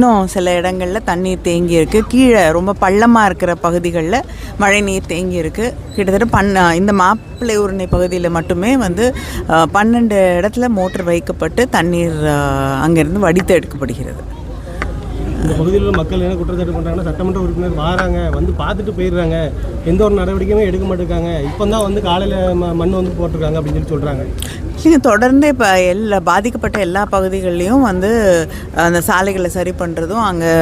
இன்னும் சில இடங்களில் தண்ணீர் தேங்கி இருக்கு கீழே ரொம்ப பள்ளமாக இருக்கிற பகுதிகளில் மழை நீர் தேங்கி இருக்கு கிட்டத்தட்ட பன்ன இந்த மாப்பிள்ளை உருணை பகுதியில் மட்டுமே வந்து பன்னெண்டு இடத்துல மோட்டர் வைக்கப்பட்டு தண்ணீர் அங்கேருந்து வடித்து எடுக்கப்படுகிறது. இந்த பகுதியில் உள்ள மக்கள் என்ன குற்றச்சாட்டு பண்ணுறாங்கன்னா சட்டமன்ற உறுப்பினர் வராங்க வந்து பார்த்துட்டு போயிடுறாங்க. எந்த ஒரு நடவடிக்கையுமே எடுக்க மாட்டேங்காங்க. இப்போ தான் வந்து காலையில் ம மண் வந்து போட்டிருக்காங்க அப்படின்னு சொல்லி சொல்கிறாங்க நீங்கள் தொடர்ந்து இப்போ எல்லா பாதிக்கப்பட்ட எல்லா பகுதிகள்லையும் வந்து அந்த சாலைகளை சரி பண்ணுறதும் அங்கே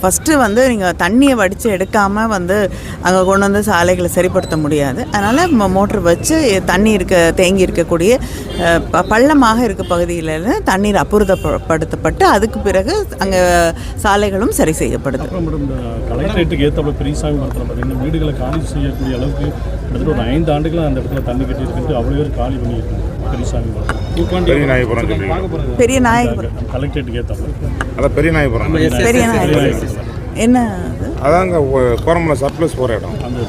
ஃபஸ்ட்டு வந்து நீங்கள் தண்ணியை வடித்து எடுக்காமல் வந்து அங்கே கொண்டு வந்து சாலைகளை சரிப்படுத்த முடியாது. அதனால் மோட்ரு வச்சு தண்ணி இருக்க தேங்கி இருக்கக்கூடிய பள்ளமாக இருக்க பகுதியிலேருந்து தண்ணீர் அப்புறப்படுத்தப்பட்டு அதுக்கு பிறகு அங்கே சாலைகளும் சரி செய்யப்படுது. கலெக்டரேட்டுக்கு ஏற்றப்பட பெரியசாமி மரத்தில் பார்த்தீங்கன்னா வீடுகளை காலி செய்யக்கூடிய அளவுக்கு கிட்டத்தட்ட ஒரு ஐந்து ஆண்டுகளாக அந்த இடத்துல தண்ணி கட்டி இருக்குன்ட்டு அவ்வளோ பேர் காலி பண்ணியிருக்காங்க பெரியசாமி பெரிய நாயபுரம் பெரிய நாயகபுரம் கலெக்டரேட்டுக்கு அதான் பெரிய நாயபுரம். என்ன? அது அதாங்க கோரமலை சர்ப்ளஸ் போகிற இடம். அந்த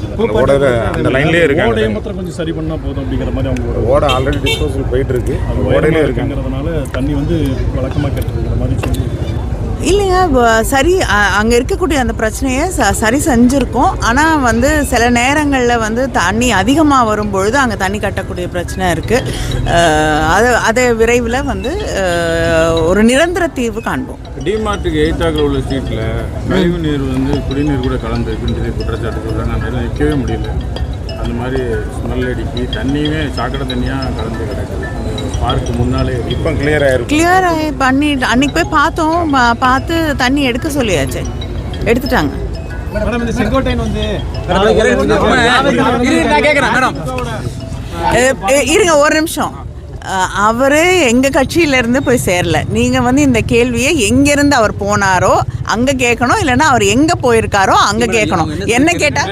ஓடையில அந்த லைன்லேயே ஓடையை இருக்காங்க. மாத்திரம் கொஞ்சம் சரி பண்ணால் போதும் அப்படிங்கிற மாதிரி அவங்களோட ஓடை ஆல்ரெடி டிஸ்போசல் போயிட்டு இருக்கு. ஓடையிலே ஓடையிலே இருக்காங்க இருக்குங்கிறதுனால தண்ணி வந்து வழக்கமாக கட்டுறதுங்கிற மாதிரி சொல்லி இல்லைங்க சரி அங்கே இருக்கக்கூடிய அந்த பிரச்சனையை ச சரி செஞ்சுருக்கோம். ஆனால் வந்து சில நேரங்களில் வந்து தண்ணி அதிகமாக வரும்பொழுது அங்கே தண்ணி கட்டக்கூடிய பிரச்சனை இருக்குது அது அதை விரைவில் வந்து ஒரு நிரந்தர தீர்வு காண்போம். டிமார்ட்டுக்கு எயித்தாக்கில் உள்ள சீட்டில் கழிவு நீர் வந்து குடிநீர் கூட கலந்துருக்குன்னு சொல்லி குற்றச்சாட்டு சொல்கிறாங்க நிற்கவே முடியல. அந்த மாதிரி ஸ்மெல் அடிக்கி தண்ணியுமே சாக்கடை தண்ணியாக கலந்து கிடக்குது. பார்க்கு முன்னாலே. இப்போ கிளியர் ஆயிருக்கு கிளியர் பண்ணி அன்னைக்கு போய் பார்த்தோம் பார்த்து தண்ணி எடுக்க சொல்லியாச்சு. எடுத்துட்டாங்க. மேடம் இந்த செங்கோட்டையன் வந்து அஹ், எ- இருங்க ஒரு நிமிஷம். அவரு எங்க கட்சியில இருந்து போய் சேரல. நீங்க வந்து இந்த கேள்வியை எங்க இருந்து அவர் போனாரோ அங்க கேட்கணும் இல்லைன்னா அவர் எங்க போயிருக்காரோ அங்க கேட்கணும். என்ன கேட்டா?